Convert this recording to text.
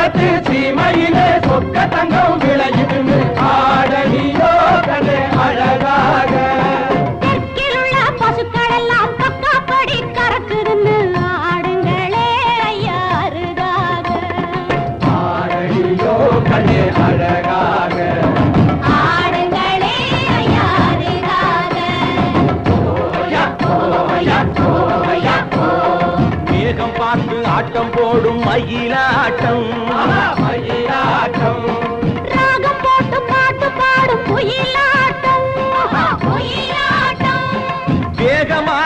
பட்டு சீமையிலே சொக்க தங்கம் விளையுதுன்னு ஆடலியோ கண்ணே அழகாக. தெற்கிலுள்ள பசுக்கள் எல்லாம் கக்காப்படி கறக்குதுன்னு ஆடுங்களே ஐயா அருகாக. ஆடலியோ கண்ணே அழகாக. பார்த்து ஆட்டம் போடும் மயிலாட்டம் மயிலாட்டம் ராகம் போட்டு பாட்டு பாடும் வேகமா